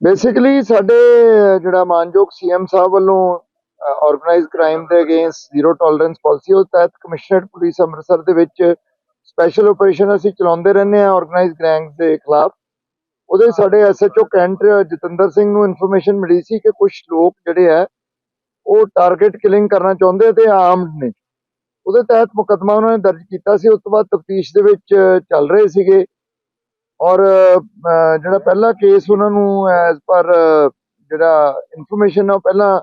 Basically ਸਾਡੇ ਜਿਹੜਾ ਮਾਨਯੋਗ ਸੀਐਮ ਸਾਹਿਬ ਵੱਲੋਂ ਆਰਗੇਨਾਈਜ਼ ਕ੍ਰਾਈਮ ਦੇ ਅਗੇਂਸਟ ਜ਼ੀਰੋ ਟੋਲਰੈਂਸ ਪਾਲਿਸੀ ਉਹ ਤਹਿਤ ਕਮਿਸ਼ਨਰੇਟ ਪੁਲਿਸ ਅੰਮ੍ਰਿਤਸਰ ਦੇ ਵਿੱਚ ਸਪੈਸ਼ਲ ਆਪਰੇਸ਼ਨ ਅਸੀਂ ਚਲਾਉਂਦੇ ਰਹਿੰਦੇ ਹਾਂ ਆਰਗੇਨਾਈਜ਼ ਗੈਂਗਸ ਦੇ ਖਿਲਾਫ। ਉਹਦੇ ਸਾਡੇ ਐਸਐਚਓ ਕੈਂਟ ਜਤਿੰਦਰ ਸਿੰਘ ਨੂੰ ਇਨਫੋਰਮੇਸ਼ਨ ਮਿਲੀ ਸੀ ਕਿ ਕੁਝ ਲੋਕ ਜਿਹੜੇ ਹੈ, ਉਹ ਟਾਰਗੇਟ ਕਿਲਿੰਗ ਕਰਨਾ ਚਾਹੁੰਦੇ ਤੇ ਆਰਮਡ ਨੇ। ਉਹਦੇ ਤਹਿਤ ਮੁਕੱਦਮਾ ਉਹਨਾਂ ਨੇ ਦਰਜ ਕੀਤਾ ਸੀ। ਉਸ ਤੋਂ ਬਾਅਦ ਤਫਤੀਸ਼ ਦੇ ਵਿੱਚ ਚੱਲ ਰਹੇ ਸੀਗੇ। ਔਰ ਜਿਹੜਾ ਪਹਿਲਾ ਕੇਸ ਉਹਨਾਂ ਨੂੰ ਐਜ਼ ਪਰ ਜਿਹੜਾ ਇਨਫੋਰਮੇਸ਼ਨ ਹੈ ਉਹ ਪਹਿਲਾਂ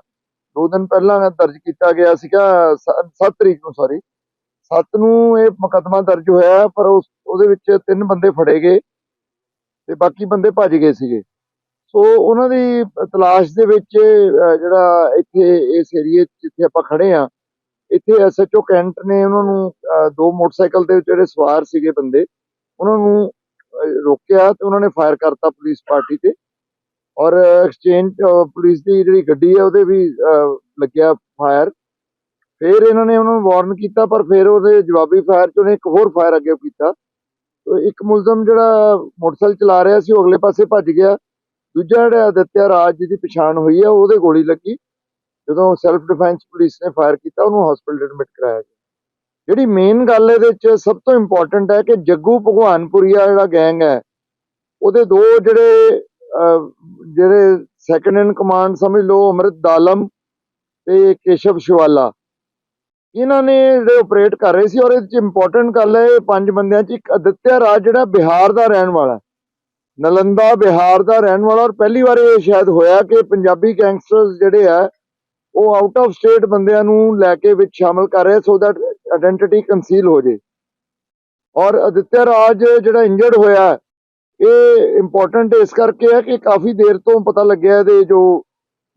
ਦੋ ਦਿਨ ਪਹਿਲਾਂ ਦਰਜ ਕੀਤਾ ਗਿਆ ਸੀਗਾ 7 ਤਰੀਕ ਨੂੰ ਸੌਰੀ 7 ਨੂੰ ਇਹ ਮੁਕੱਦਮਾ ਦਰਜ ਹੋਇਆ, ਪਰ ਉਸ, ਉਹਦੇ ਵਿੱਚ ਤਿੰਨ ਬੰਦੇ ਫੜੇ ਗਏ ਤੇ ਬਾਕੀ ਬੰਦੇ ਭੱਜ ਗਏ ਸੀਗੇ। ਸੋ ਉਹਨਾਂ ਦੀ ਤਲਾਸ਼ ਦੇ ਵਿੱਚ ਜਿਹੜਾ ਇੱਥੇ ਇਸ ਏਰੀਏ ਜਿੱਥੇ ਆਪਾਂ ਖੜੇ ਆ, ਇੱਥੇ ਐਸਐਚਓ ਕੈਂਟ ਨੇ ਉਹਨਾਂ ਨੂੰ ਦੋ ਮੋਟਰਸਾਈਕਲ ਦੇ ਜਿਹੜੇ ਸਵਾਰ ਸੀਗੇ ਬੰਦੇ, ਉਹਨਾਂ ਨੂੰ ਰੋਕਿਆ ਤੇ ਉਹਨਾਂ ਨੇ ਫਾਇਰ ਕਰਤਾ ਪੁਲਿਸ ਪਾਰਟੀ ਤੇ। ਔਰ ਐਕਸਚੇਂਜ ਪੁਲਿਸ ਦੀ ਜਿਹੜੀ ਗੱਡੀ ਹੈ ਉਹਦੇ ਵੀ ਲੱਗਿਆ ਫਾਇਰ ਫਿਰ ਇਹਨਾਂ ਨੇ ਉਹਨਾਂ ਨੂੰ ਵਾਰਨ ਕੀਤਾ, ਪਰ ਫਿਰ ਉਹਦੇ ਜਵਾਬੀ ਫਾਇਰ ਚ ਉਹਨੇ ਇੱਕ ਹੋਰ ਫਾਇਰ ਅੱਗੇ ਕੀਤਾ। ਇੱਕ ਮੁਲਜ਼ਮ ਜਿਹੜਾ ਮੋਟਰਸਾਈਕਲ ਚਲਾ ਰਿਹਾ ਸੀ, ਉਹ ਅਗਲੇ ਪਾਸੇ ਭੱਜ ਗਿਆ। ਦੂਜਾ ਜਿਹੜਾ ਅਦਿੱਤਿਆ ਰਾਜ ਜੀ ਦੀ ਪਛਾਣ ਹੋਈ ਹੈ, ਉਹਦੇ ਗੋਲੀ ਲੱਗੀ। ਜਦੋਂ ਸੈਲਫ ਡਿਫੈਂਸ ਪੁਲਿਸ ਨੇ ਫਾਇਰ ਕੀਤਾ, ਉਹਨੂੰ ਹਸਪੀਟਲ ਐਡਮਿਟ ਕਰਾਇਆ ਗਿਆ। ਜਿਹੜੀ ਮੇਨ ਗੱਲ ਇਹਦੇ ਵਿੱਚ ਸਭ ਤੋਂ ਇੰਪੋਰਟੈਂਟ ਹੈ ਕਿ ਜੱਗੂ ਭਗਵਾਨਪੁਰੀਆ ਜਿਹੜਾ ਗੈਂਗ ਹੈ, ਉਹਦੇ ਦੋ ਜਿਹੜੇ ਜਿਹੜੇ ਸੈਕੰਡ ਇਨ ਕਮਾਂਡ ਸਮਝ ਲਓ, ਅਮਰਿਤ ਦਾਲਮ ਤੇ ਕੇਸ਼ਵ ਸ਼ਿਵਾਲਾ। ਇਹਨਾਂ ਨੇ ਜਿਹੜੇ ਆਪਰੇਟ ਕਰ ਰਹੇ ਸੀ ਔਰ ਇਹਦੇ ਚ ਇੰਪੋਰਟੈਂਟ ਗੱਲ ਹੈ, ਇਹ ਪੰਜ ਬੰਦਿਆਂ ਚ ਇੱਕ ਅਦਿੱਤਿਆ ਰਾਜ ਜਿਹੜਾ ਬਿਹਾਰ ਦਾ ਰਹਿਣ ਵਾਲਾ ਨਲੰਦਾ ਬਿਹਾਰ ਦਾ ਰਹਿਣ ਵਾਲਾ ਔਰ ਪਹਿਲੀ ਵਾਰ ਇਹ ਸ਼ਾਇਦ ਹੋਇਆ ਕਿ ਪੰਜਾਬੀ ਗੈਂਗਸਟਰਸ ਜਿਹੜੇ ਆ, ਉਹ ਆਊਟ ਆਫ ਸਟੇਟ ਬੰਦਿਆਂ ਨੂੰ ਲੈ ਕੇ ਵਿੱਚ ਸ਼ਾਮਲ ਕਰ ਰਹੇ ਸੋ ਦੈਟ ਆਇਡੈਂਟੀਟੀ ਕੰਸੀਲ ਹੋ ਜੇ। ਔਰ ਅਦਿੱਤਿਆ ਰਾਜ ਜਿਹੜਾ ਇੰਜਰਡ ਹੋਇਆ ਇਹ ਇੰਪੋਰਟੈਂਟ ਇਸ ਕਰਕੇ ਹੈ ਕਿ ਕਾਫੀ ਦੇਰ ਤੋਂ ਪਤਾ ਲੱਗਿਆ ਇਹਦੇ ਜੋ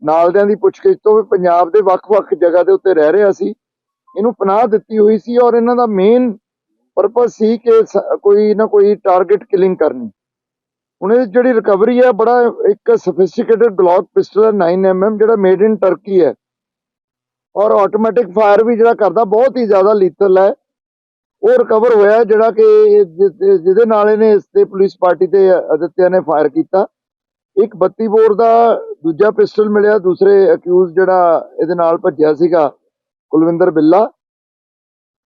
ਨਾਲਦਿਆਂ ਦੀ ਪੁੱਛਗਿੱਛ ਤੋਂ ਵੀ ਪੰਜਾਬ ਦੇ ਵੱਖ-ਵੱਖ ਜਗ੍ਹਾ ਦੇ ਉੱਤੇ ਰਹਿ ਰਿਹਾ ਸੀ। ਇਹਨੂੰ ਪਨਾਹ ਦਿੱਤੀ ਹੋਈ ਸੀ ਔਰ ਇਹਨਾਂ ਦਾ ਮੇਨ ਪਰਪਸ ਸੀ ਕਿ ਕੋਈ ਨਾ ਕੋਈ ਟਾਰਗੇਟ ਕਿਲਿੰਗ ਕਰਨੀ। ਹੁਣ ਇਹ ਜਿਹੜੀ ਰਿਕਵਰੀ ਹੈ, ਬੜਾ ਇੱਕ ਸਫਿਸਟੀਕੇਟਡ ਗਲੌਕ ਪਿਸਟਲ ਹੈ 9mm ਜਿਹੜਾ ਮੇਡ ਇਨ ਟਰਕੀ ਹੈ। ਔਰ ਆਟੋਮੈਟਿਕ ਫਾਇਰ ਵੀ ਜਿਹੜਾ ਕਰਦਾ ਬਹੁਤ ਹੀ ਜ਼ਿਆਦਾ ਲੀਥਲ ਹੈ। ਉਹ ਰਿਕਵਰ ਹੋਇਆ ਜਿਹੜਾ ਕਿ ਜਿ- ਜਿ- ਜਿਹਦੇ ਨਾਲ ਇਹਨੇ ਇਸ ਤੇ ਪੁਲਿਸ ਪਾਰਟੀ ਤੇ ਅਦਿੱਤਿਆ ਨੇ ਫਾਇਰ ਕੀਤਾ। ਇੱਕ 32 ਬੋਰ ਦਾ ਦੂਜਾ ਪਿਸਟਲ ਮਿਲਿਆ ਦੂਸਰੇ ਅਕਿਊਜ਼ ਜਿਹੜਾ ਇਹਦੇ ਨਾਲ ਭੱਜਿਆ ਸੀਗਾ ਕੁਲਵਿੰਦਰ ਬਿੱਲਾ।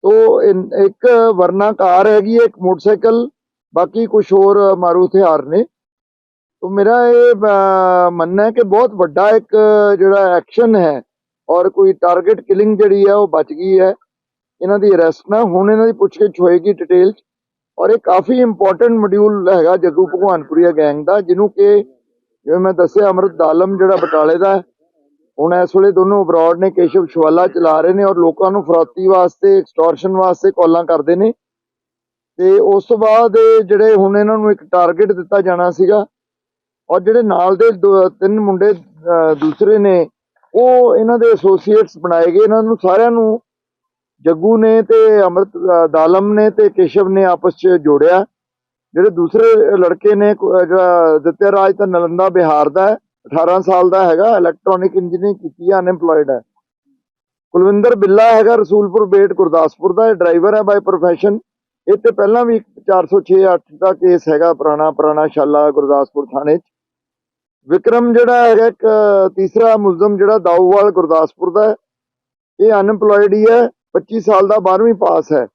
ਤੋ ਇਨ- ਇੱਕ ਵਰਨਾ ਕਾਰ ਹੈਗੀ ਹੈ ਇੱਕ ਮੋਟਰਸਾਈਕਲ ਬਾਕੀ ਕੁਝ ਹੋਰ ਮਾਰੂ ਹਥਿਆਰ ਨੇ। ਤੋ ਮੇਰਾ ਇਹ ਅਹ, ਮੰਨਣਾ ਹੈ ਕਿ ਬਹੁਤ ਵੱਡਾ ਇੱਕ ਜਿਹੜਾ ਐਕਸ਼ਨ ਹੈ ਔਰ ਕੋਈ ਟਾਰਗੇਟ ਕਿਲਿੰਗ ਜਿਹੜੀ ਹੈ ਉਹ ਬਚ ਗਈ ਹੈ। ਇਹਨਾਂ ਦੀ ਅਰੈਸਟ ਨਾ, ਹੁਣ ਇਹਨਾਂ ਦੀ ਪੁੱਛਗਿੱਛ ਹੋਏਗੀ ਡਿਟੇਲ ਔਰ ਇਹ ਕਾਫੀ ਇੰਪੋਰਟੈਂਟ ਮੋਡਿਊਲ ਹੈਗਾ ਜੱਗੂ ਭਗਵਾਨਪੁਰੀਆ ਗੈਂਗ ਦਾ, ਜਿਹਨੂੰ ਕਿ ਜਿਵੇਂ ਮੈਂ ਦੱਸਿਆ, ਅਮਰਤ ਦਾਲਮ ਜਿਹੜਾ ਬਟਾਲੇ ਦਾ ਹੁਣ ਇਸ ਵੇਲੇ ਦੋਨੋਂ ਅਬਰਾਡ ਨੇ, ਕੇਸ਼ਵ ਸ਼ਵਾਲਾ ਚਲਾ ਰਹੇ ਨੇ ਔਰ ਲੋਕਾਂ ਨੂੰ ਫਰੋਤੀ ਵਾਸਤੇ ਐਕਸਟੋਰਸ਼ਨ ਵਾਸਤੇ ਕਾਲਾਂ ਕਰਦੇ ਨੇ। ਤੇ ਉਸ ਤੋਂ ਬਾਅਦ ਜਿਹੜੇ ਹੁਣ ਇਹਨਾਂ ਨੂੰ ਇੱਕ ਟਾਰਗੇਟ ਦਿੱਤਾ ਜਾਣਾ ਸੀਗਾ। ਔਰ ਜਿਹੜੇ ਨਾਲ ਦੇ ਦੋ- ਤਿੰਨ ਮੁੰਡੇ ਦੂਸਰੇ ਨੇ ਉਹ ਇਹਨਾਂ ਦੇ ਐਸੋਸੀਏਟਸ ਬਣਾਏ ਗਏ। ਇਹਨਾਂ ਨੂੰ ਸਾਰਿਆਂ ਨੂੰ ਜੱਗੂ ਨੇ ਤੇ ਅਮਰਤ ਦਾਲਮ ਨੇ ਤੇ ਕੇਸ਼ਵ ਨੇ ਆਪਸ 'ਚ ਜੋੜਿਆ। ਜਿਹੜੇ ਦੂਸਰੇ ਲੜਕੇ ਨੇ, ਕੋ- ਜਿਹੜਾ ਦਿੱਤਿਆ ਰਾਜ ਤਾਂ ਨਲੰਦਾ ਬਿਹਾਰ ਦਾ ਹੈ 18 ਸਾਲ ਦਾ ਹੈਗਾ ਇਲੈਕਟ੍ਰੋਨਿਕ ਇੰਜੀਨੀਅਰਿੰਗ ਕੀਤੀ ਹੈ ਅਨਐਮਪਲੋਇਡ ਹੈ। ਕੁਲਵਿੰਦਰ ਬਿੱਲਾ ਹੈਗਾ, ਰਸੂਲਪੁਰ ਬੇਟ, ਗੁਰਦਾਸਪੁਰ ਦਾ, ਇਹ ਡਰਾਈਵਰ ਹੈ ਬਾਈ ਪ੍ਰੋਫੈਸ਼ਨ ਇਹ ਤੇ ਪਹਿਲਾਂ ਵੀ 406 8 ਦਾ ਕੇਸ ਹੈਗਾ ਪੁਰਾਣਾ ਪੁਰਾਣਾ ਸ਼ਾਲਾ ਗੁਰਦਾਸਪੁਰ ਥਾਣੇ 'ਚ। ਵਿਕਰਮ ਜਿਹੜਾ ਹੈਗਾ ਇੱਕ, ਤੀਸਰਾ ਮੁਲਜ਼ਮ ਜਿਹੜਾ ਦਾਊਵਾਲ ਗੁਰਦਾਸਪੁਰ ਦਾ ਇਹ ਅਨਐਮਪਲੋਇਡ ਹੀ ਹੈ 25 ਸਾਲ ਦਾ 12ਵੀਂ ਪਾਸ ਹੈ।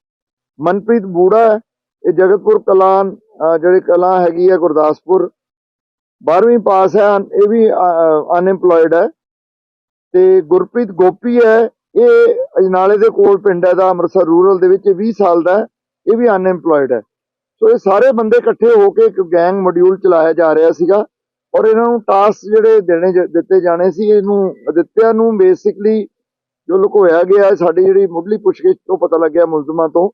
ਮਨਪ੍ਰੀਤ ਬੂੜਾ ਹੈ, ਇਹ ਜਗਤਪੁਰ ਕਲਾਨ ਜਿਹੜੀ ਕਲਾਂ ਹੈਗੀ ਹੈ ਗੁਰਦਾਸਪੁਰ 12ਵੀਂ ਪਾਸ ਹੈ ਅਨ- ਇਹ ਵੀ ਅਨਐਮਪਲੋਇਡ ਹੈ। ਤੇ ਗੁਰਪ੍ਰੀਤ ਗੋਪੀ ਹੈ, ਇਹ ਅਜਨਾਲੇ ਦੇ ਕੋਲ ਪਿੰਡ ਹੈ, ਦਾ ਅੰਮ੍ਰਿਤਸਰ ਰੂਰਲ ਦੇ ਵਿੱਚ, ਇਹ 20 ਸਾਲ ਦਾ ਇਹ ਵੀ ਅਨਐਮਪਲੋਇਡ ਹੈ। ਸੋ ਇਹ ਸਾਰੇ ਬੰਦੇ ਇਕੱਠੇ ਹੋ ਕੇ ਇੱਕ ਗੈਂਗ ਮੋਡਿਊਲ ਚਲਾਇਆ ਜਾ ਰਿਹਾ ਸੀਗਾ। ਔਰ ਇਹਨਾਂ ਨੂੰ ਟਾਸਕ ਜਿਹੜੇ ਦੇਣੇ ਜ- ਦਿੱਤੇ ਜਾਣੇ ਸੀ, ਇਹਨੂੰ ਅਦਿੱਤਿਆ ਨੂੰ ਬੇਸਿਕਲੀ ਜੋ ਲੁਕੋਇਆ ਗਿਆ ਸਾਡੀ ਜਿਹੜੀ ਮੁੱਢਲੀ ਪੁੱਛਗਿੱਛ ਤੋਂ ਪਤਾ ਲੱਗਿਆ ਮੁਲਜ਼ਮਾਂ ਤੋਂ,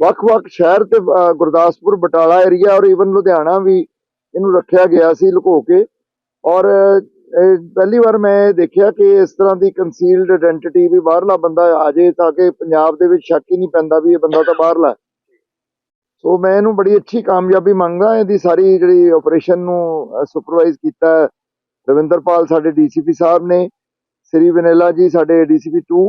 ਵੱਖ-ਵੱਖ ਸ਼ਹਿਰ ਤੇ ਗੁਰਦਾਸਪੁਰ, ਬਟਾਲਾ ਏਰੀਆ ਔਰ ਈਵਨ ਲੁਧਿਆਣਾ ਵੀ ਇਹਨੂੰ ਰੱਖਿਆ ਗਿਆ ਸੀ ਲੁਕੋ ਕੇ। ਔਰ ਪਹਿਲੀ ਵਾਰ ਮੈਂ ਇਹ ਦੇਖਿਆ ਕਿ ਇਸ ਤਰ੍ਹਾਂ ਦੀ ਕੰਸੀਲਡ ਆਇਡੈਂਟੀਟੀ ਵੀ ਬਾਹਰਲਾ ਬੰਦਾ ਆ ਜੇ ਤਾਂ ਕਿ ਪੰਜਾਬ ਦੇ ਵਿੱਚ ਸ਼ੱਕ ਹੀ ਨਹੀਂ ਪੈਂਦਾ ਵੀ ਇਹ ਬੰਦਾ ਤਾਂ ਬਾਹਰਲਾ ਸੋ ਮੈਂ ਇਹਨੂੰ ਬੜੀ ਅੱਛੀ ਕਾਮਯਾਬੀ ਮੰਗਦਾ ਇਹਦੀ ਸਾਰੀ ਜਿਹੜੀ ਆਪਰੇਸ਼ਨ ਨੂੰ ਸੁਪਰਵਾਈਜ਼ ਕੀਤਾ ਰਵਿੰਦਰਪਾਲ ਸਾਡੇ ਡੀਸੀਪੀ ਸਾਹਿਬ ਨੇ ਸ੍ਰੀ ਵਨੇਲਾ ਜੀ ਸਾਡੇ ਡੀਸੀਪੀ 2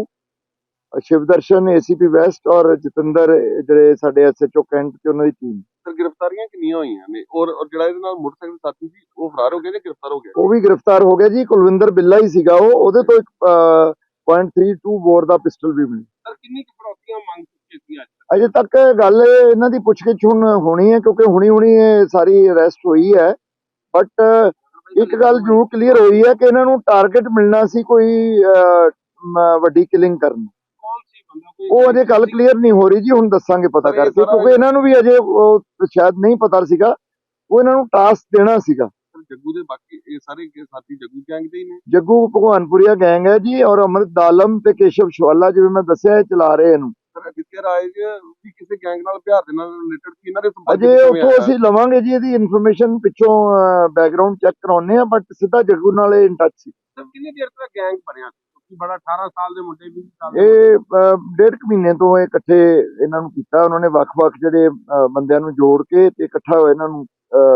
ਸ਼ਿਵਦਰਸ਼ਨ ਏਸੀਪੀ ਵੈਸਟ ਔਰ ਜਤਿੰਦਰ ਜਿਹੜੇ ਸਾਡੇ ਐਸਐਚਓ ਕੈਂਟ ਤੇ ਉਹਨਾਂ ਦੀ ਟੀਮ ਸਰ ਗ੍ਰਿਫਤਾਰੀਆਂ ਕਿੰਨੀਆਂ ਹੋਈਆਂ ਨੇ? ਔਰ ਜਿਹੜਾ ਇਹਦੇ ਨਾਲ ਮੋਟਰਸਾਈਕਲ ਸਾਥੀ ਸੀ ਉਹ ਫਰਾਰ ਹੋ ਗਿਆ ਜਾਂ ਗ੍ਰਿਫਤਾਰ ਹੋ ਗਿਆ? ਉਹ ਵੀ ਗ੍ਰਿਫਤਾਰ ਹੋ ਗਿਆ ਜੀ ਕੁਲਵਿੰਦਰ ਬਿੱਲਾ ਹੀ ਸੀਗਾ ਉਹ ਉਹਦੇ ਤੋਂ ਇੱਕ ਅਹ, .32 ਬੋਰ ਦਾ ਪਿਸਟਲ ਵੀ ਮਿਲਿਆ ਸਰ ਕਿੰਨੀ ਕੁ ਫਰੌਤੀਆਂ ਮੰਗ ਚੁੱਕੇ ਸੀ ਅੱਜ ਅਜੇ ਤੱਕ ਗੱਲ ਇਹਨਾਂ ਦੀ ਪੁੱਛਗਿੱਛ ਹੁਣ ਹੋਣੀ ਹੈ ਕਿਉਂਕਿ ਹੁਣੀ ਹੁਣੀ ਇਹ ਸਾਰੀ ਅਰੈਸਟ ਹੋਈ ਹੈ। ਬਟ ਇੱਕ ਗੱਲ ਜ਼ਰੂਰ ਕਲੀਅਰ ਹੋਈ ਹੈ ਕਿ ਇਹਨਾਂ ਨੂੰ ਟਾਰਗੇਟ ਮਿਲਣਾ ਸੀ ਕੋਈ ਵੱਡੀ ਕਿਲਿੰਗ ਕਰਨ ਉਹ ਅਜੇ ਗੱਲ ਕਲੀਅਰ ਨਹੀਂ ਹੋ ਰਹੀ ਜੀ ਹੁਣ ਦੱਸਾਂਗੇ ਪਤਾ ਕਰਕੇ ਕਿਉਂਕਿ ਇਹਨਾਂ ਨੂੰ ਵੀ ਅਜੇ ਸ਼ਾਇਦ ਨਹੀਂ ਪਤਾ ਸੀਗਾ। ਉਹ ਇਹਨਾਂ ਨੂੰ ਟਾਸਕ ਦੇਣਾ ਸੀਗਾ। ਜੱਗੂ ਦੇ ਬਾਕੀ ਇਹ ਸਾਰੇ ਸਾਥੀ ਜੱਗੂ ਗੈਂਗ ਦੇ ਹੀ ਨੇ। ਜੱਗੂ ਭਗਵਾਨਪੁਰੀਆ ਗੈਂਗ ਹੈ ਜੀ ਔਰ ਅਮਰਤ ਦਾਲਮ ਤੇ ਕੇਸ਼ਵ ਸ਼ਵਾਲਾ ਜਿਵੇਂ ਮੈਂ ਦੱਸਿਆ ਇਹ ਚਲਾ ਰਹੇ ਇਹਨੂੰ। ਸਰ ਅਦਿੱਤਿਆ ਰਾਏ ਜੀ ਵੀ ਕਿਸੇ ਗੈਂਗ ਨਾਲ ਬਿਹਾਰ ਦੇ ਨਾਲ ਰਿਲੇਟਡ ਸੀ ਇਹਨਾਂ ਦੇ ਸੰਪਰਕ ਅਜੇ ਉੱਥੋਂ? ਅਸੀਂ ਲਵਾਂਗੇ ਜੀ ਇਹਦੀ ਇਨਫੋਰਮੇਸ਼ਨ ਪਿੱਛੋਂ ਬੈਕਗ੍ਰਾਉਂਡ ਚੈੱਕ ਕਰਾਉਨੇ ਆ ਬਟ ਸਿੱਧਾ ਜੱਗੂ ਨਾਲ ਇਹ ਇਨ ਟੱਚ ਸੀ ਕਿੰਨੀ ਦੇਰ ਤੱਕ ਗੈਂਗ ਬਣਿਆ? ਕਿਉਂਕਿ ਬੜਾ 18 ਸਾਲ ਦੇ ਮੁੰਡੇ ਵੀ ਸਾਲ ਦੇ ਇਹ ਅਹ, ਡੇਢ ਕੁ ਮਹੀਨੇ ਤੋਂ ਇਹ ਇਕੱਠੇ ਇਹਨਾਂ ਨੂੰ ਕੀਤਾ ਉਹਨਾਂ ਨੇ ਵੱਖ-ਵੱਖ ਜਿਹੜੇ ਅਹ, ਬੰਦਿਆਂ ਨੂੰ ਜੋੜ ਕੇ ਤੇ ਇਕੱਠਾ ਹੋਏ ਇਹਨਾਂ ਨੂੰ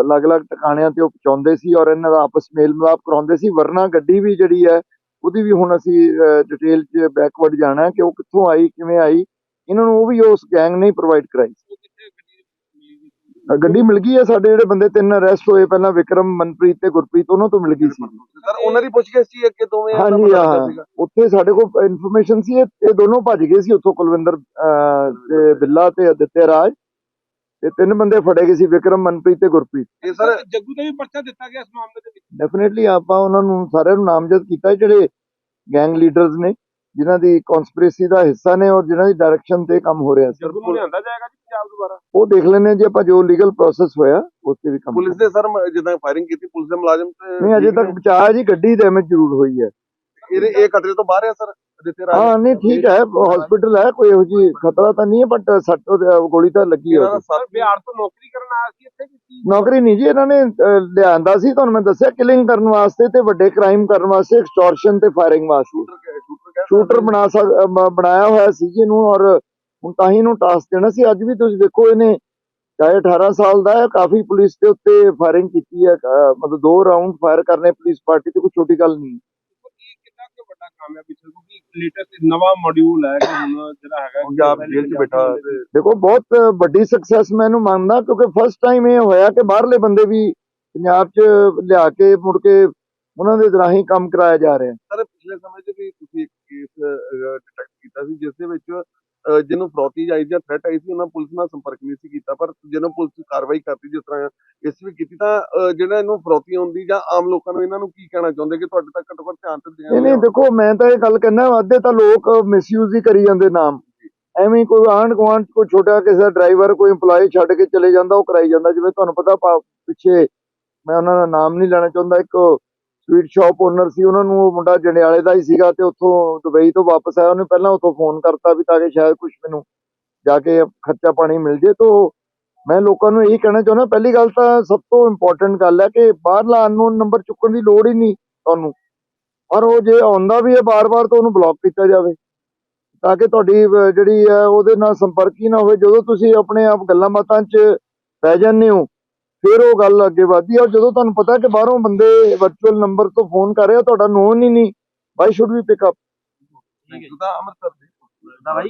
ਅਲੱਗ-ਅਲੱਗ ਟਿਕਾਣਿਆਂ ਤੇ ਉਹ ਪਹੁੰਚਾਉਂਦੇ ਸੀ ਔਰ ਇਹਨਾਂ ਦਾ ਆਪਸ ਮੇਲ ਮਿਲਾਪ ਕਰਾਉਂਦੇ ਸੀ। ਵਰਨਾ ਗੱਡੀ ਵੀ ਜਿਹੜੀ ਹੈ ਉਹਦੀ ਵੀ ਹੁਣ ਅਸੀਂ ਡਿਟੇਲ 'ਚ ਬੈਕਵਰਡ ਜਾਣਾ ਕਿ ਉਹ ਕਿੱਥੋਂ ਆਈ ਕਿਵੇਂ ਆਈ ਇਹਨਾਂ ਨੂੰ ਉਹ ਵੀ ਉਸ ਗੈਂਗ ਨੇ ਪ੍ਰੋਵਾਈਡ ਕਰਾਈ। ਗੱਡੀ ਮਿਲੀ ਗਈ ਹੈ ਸਾਡੇ ਜਿਹੜੇ ਬੰਦੇ ਤਿੰਨ ਅਰੈਸਟ ਹੋਏ ਪਹਿਲਾਂ ਵਿਕਰਮ ਮਨਪ੍ਰੀਤ ਤੇ ਗੁਰਪ੍ਰੀਤ ਉਹਨਾਂ ਤੋਂ ਮਿਲ ਗਈ ਸੀ। ਸਰ ਉਹਨਾਂ ਦੀ ਪੁੱਛਗਿੱਛ ਸੀ ਅੱਗੇ ਦੋਵੇਂ ਹਾਂਜੀ ਪਤਾ ਹਾਂ। ਉੱਥੇ ਸਾਡੇ ਕੋਲ ਇਨਫੋਰਮੇਸ਼ਨ ਸੀ ਇਹ ਇਹ ਦੋਨੋਂ ਭੱਜ ਗਏ ਸੀ ਉੱਥੋਂ ਕੁਲਵਿੰਦਰ ਬਿੱਲਾ ਤੇ ਅਦਿੱਤਿਆ ਰਾਜ। ਤੇ ਤਿੰਨ ਬੰਦੇ ਫੜੇ ਗਏ ਸੀ ਵਿਕਰਮ ਮਨਪ੍ਰੀਤ ਤੇ ਗੁਰਪ੍ਰੀਤ। ਇਹ ਸਰ ਜੱਗੂ ਦਾ ਵੀ ਪਰਚਾ ਦਿੱਤਾ ਗਿਆ ਇਸ ਮਾਮਲੇ ਦੇ ਵਿੱਚ? ਡੈਫੀਨਿਟਲੀ ਆਪਾਂ ਉਹਨਾਂ ਨੂੰ ਸਾਰਿਆਂ ਨੂੰ ਨਾਮਜ਼ਦ ਕੀਤਾ ਜਿਹੜੇ ਗੈਂਗ ਲੀਡਰਸ ਨੇ। ਜਿਨ੍ਹਾਂ ਦੀ ਕਨਸਪੀਰੇਸੀ ਦਾ ਹਿੱਸਾ ਨੇ ਔਰ ਜਿਨ੍ਹਾਂ ਦੀ ਡਾਇਰੈਕਸ਼ਨ ਤੇ ਕੰਮ ਹੋ ਰਿਹਾ ਸੀ। ਜੱਗੂ ਨੂੰ ਲਿਆਂਦਾ ਜਾਏਗਾ ਜੀ ਪੰਜਾਬ ਦੁਬਾਰਾ। ਉਹ ਦੇਖ ਲੈਣੇ ਜੀ ਆਪਾਂ ਜੋ ਲੀਗਲ ਪ੍ਰੋਸੈਸ ਹੋਇਆ ਉਸ ਤੇ ਵੀ ਕੰਮ ਪੁਲਿਸ ਦੇ ਸਰ ਜਿੱਦਾਂ ਫਾਇਰਿੰਗ ਕੀਤੀ ਪੁਲਿਸ ਦੇ ਮੁਲਾਜ਼ਮ ਤੇ ਨਹੀਂ ਅਜੇ ਤੱਕ ਬਚਾਅ ਜੀ ਗੱਡੀ ਡੈਮੇਜ ਜ਼ਰੂਰ ਹੋਈ ਹੈ। ਇਹਦੇ ਇਹ ਖਤਰੇ ਤੋਂ ਬਾਹਰ ਹੈ ਸਰ ਹਾਂ ਨਹੀਂ ਠੀਕ ਹੈ ਹਸਪੀਟਲ ਹੈ ਕੋਈ ਇਹੋ ਜੀ ਖਤਰਾ ਤਾਂ ਨਹੀਂ ਹੈ ਬਟ ਸੱਟ ਗੋਲੀ ਤਾਂ ਲੱਗੀ ਇਹਨਾਂ ਹੈ। ਦਾ ਸਰ ਬਿਹਾਰ ਤੋਂ ਨੌਕਰੀ ਕਰਨ ਆਇਆ ਸੀ ਇੱਥੇ ਕਿ ਨੌਕਰੀ ਨਹੀਂ ਜੀ ਇਹਨਾਂ ਨੇ ਲਿਆਂਦਾ ਸੀ ਤੁਹਾਨੂੰ ਮੈਂ ਦੱਸਿਆ ਕਿਲਿੰਗ ਕਰਨ ਵਾਸਤੇ ਤੇ ਵੱਡੇ ਕ੍ਰਾਈਮ ਕਰਨ ਵਾਸਤੇ ਐਕਸਟੋਰਸ਼ਨ ਤੇ ਫਾਇਰਿੰਗ ਵਾਸਤੇ। ਸ਼ੂਟਰ ਬਣਾ ਬਣਾਇਆ ਹੋਇਆ ਸੀ ਜੀ ਇਹਨੂੰ ਔਰ ਹੁਣ ਤਾਂ ਹੀ ਇਹਨੂੰ ਟਾਸਕ ਦੇਣਾ ਸੀ। ਅੱਜ ਵੀ ਤੁਸੀਂ ਦੇਖੋ ਇਹਨੇ ਚਾਹੇ 18 ਸਾਲ ਦਾ ਹੈ ਕਾਫੀ ਪੁਲਿਸ ਦੇ ਉੱਤੇ ਫਾਇਰਿੰਗ ਕੀਤੀ ਹੈ। ਮਤਲਬ ਦੋ ਰਾਉਂਡ ਫਾਇਰ ਕਰਨੇ ਪੁਲਿਸ ਪਾਰਟੀ ਤੇ ਕੋਈ ਛੋਟੀ ਗੱਲ ਨਹੀਂ। ਦੇਖੋ ਬਹੁਤ ਵੱਡੀ ਸਕਸੈਸ ਮੈਂ ਇਹਨੂੰ ਮੰਨਦਾ ਕਿਉਂਕਿ ਫਸਟ ਟਾਈਮ ਇਹ ਹੋਇਆ ਕਿ ਬਾਹਰਲੇ ਬੰਦੇ ਵੀ ਪੰਜਾਬ 'ਚ ਲਿਆ ਕੇ ਮੁੜ ਕੇ ਉਹਨਾਂ ਦੇ ਰਾਹੀਂ ਕੰਮ ਕਰਾਇਆ ਜਾ ਰਿਹਾ। ਸਰ ਪਿਛਲੇ ਸਮੇਂ 'ਚ ਵੀ ਤੁਸੀਂ ਇੱਕ ਕੇਸ ਡਿਟੈਕਟ ਕੀਤਾ ਸੀ ਜਿਸ ਦੇ ਵਿੱਚ ਜਿਹਨੂੰ ਫਰੌਤੀ ਆਈ ਜਾਂ ਥ੍ਰੈਟ ਆਈ ਸੀ ਉਹਨਾਂ ਪੁਲਿਸ ਨਾਲ ਸੰਪਰਕ ਨਹੀਂ ਸੀ ਕੀਤਾ ਪਰ ਜਦੋਂ ਪੁਲਿਸ ਕਾਰਵਾਈ ਕਰਤੀ ਜਿਸ ਤਰ੍ਹਾਂ ਇਸ ਵੀ ਕੀਤੀ ਤਾਂ ਜਿਹੜਾ ਇਹਨੂੰ ਫਰੌਤੀ ਹੁੰਦੀ ਜਾਂ ਆਮ ਲੋਕਾਂ ਨੂੰ ਇਹਨਾਂ ਨੂੰ ਕੀ ਕਹਿਣਾ ਚਾਹੁੰਦੇ ਕਿ ਤੁਹਾਡੇ ਤੱਕ ਘੱਟੋ ਘੱਟ ਧਿਆਨ ਤੇ ਨਹੀਂ ਨਹੀਂ ਦੇਣ ਦੇਖੋ ਮੈਂ ਤਾਂ ਇਹ ਗੱਲ ਕਹਿੰਦਾ ਅੱਧੇ ਤਾਂ ਲੋਕ ਮਿਸਯੂਜ਼ ਹੀ ਕਰੀ ਜਾਂਦੇ ਨਾਮ। ਐਵੇਂ ਕੋਈ ਆਂਢ ਗੁਆਂਢ ਕੋਈ ਛੋਟਾ ਕਿਸੇ ਦਾ ਡਰਾਈਵਰ ਕੋਈ EMPLOYE ਛੱਡ ਕੇ ਚਲੇ ਜਾਂਦਾ ਉਹ ਕਰਾਈ ਜਾਂਦਾ। ਜਿਵੇਂ ਤੁਹਾਨੂੰ ਪਤਾ ਪਿੱਛੇ ਮੈਂ ਉਹਨਾਂ ਦਾ ਨਾਮ ਨਹੀਂ ਲੈਣਾ ਚਾਹੁੰਦਾ ਇੱਕ ਸਵੀਟ ਸ਼ਾਪ ਓਨਰ ਸੀ, ਉਹਨਾਂ ਨੂੰ ਉਹ ਮੁੰਡਾ ਜੰਡਿਆਲੇ ਦਾ ਹੀ ਸੀਗਾ ਤੇ ਉੱਥੋਂ ਦੁਬਈ ਤੋਂ ਵਾਪਸ ਆਇਆ, ਉਹਨੇ ਪਹਿਲਾਂ ਉੱਥੋਂ ਫੋਨ ਕਰਤਾ ਵੀ ਤਾਂ ਕਿ ਸ਼ਾਇਦ ਕੁਝ ਮੈਨੂੰ ਜਾ ਕੇ ਖਰਚਾ ਪਾਣੀ ਮਿਲ ਜੇ, ਤੋਂ ਮੈਂ ਲੋਕਾਂ ਨੂੰ ਇਹੀ ਕਹਿਣਾ ਚਾਹੁੰਦਾ, ਪਹਿਲੀ ਗੱਲ ਤਾਂ ਸਭ ਤੋਂ ਇੰਪੋਰਟੈਂਟ ਗੱਲ ਹੈ ਕਿ ਬਾਹਰਲਾ ਅਨਨੋਨ ਨੰਬਰ ਚੁੱਕਣ ਦੀ ਲੋੜ ਹੀ ਨਹੀਂ ਤੁਹਾਨੂੰ। ਪਰ ਉਹ ਜੇ ਆਉਂਦਾ ਵੀ ਹੈ ਬਾਰ-ਬਾਰ ਤਾਂ ਉਹਨੂੰ ਬਲੌਕ ਕੀਤਾ ਜਾਵੇ, ਤਾਂ ਕਿ ਤੁਹਾਡੀ ਜਿਹੜੀ ਹੈ ਉਹਦੇ ਨਾਲ ਸੰਪਰਕ ਹੀ ਨਾ ਹੋਵੇ, ਜਦੋਂ ਤੁਸੀਂ ਆਪਣੇ ਆਪ ਗੱਲਾਂ ਬਾਤਾਂ 'ਚ ਪੈ ਜਾਂਦੇ ਹੋ ਫਿਰ ਉਹ ਗੱਲ ਅੱਗੇ ਵਧਦੀ ਹੈ ਔਰ ਜਦੋਂ ਤੁਹਾਨੂੰ ਪਤਾ ਕਿ ਬਾਹਰੋਂ ਬੰਦੇ ਵਰਚੁਅਲ ਨੰਬਰ ਤੋਂ ਫੋਨ ਕਰ ਰਿਹਾ ਤੁਹਾਡਾ ਨੋਨ ਹੀ ਨਹੀਂ। Why should we pick up ਤਾਂ ਅੰਮ੍ਰਿਤਸਰ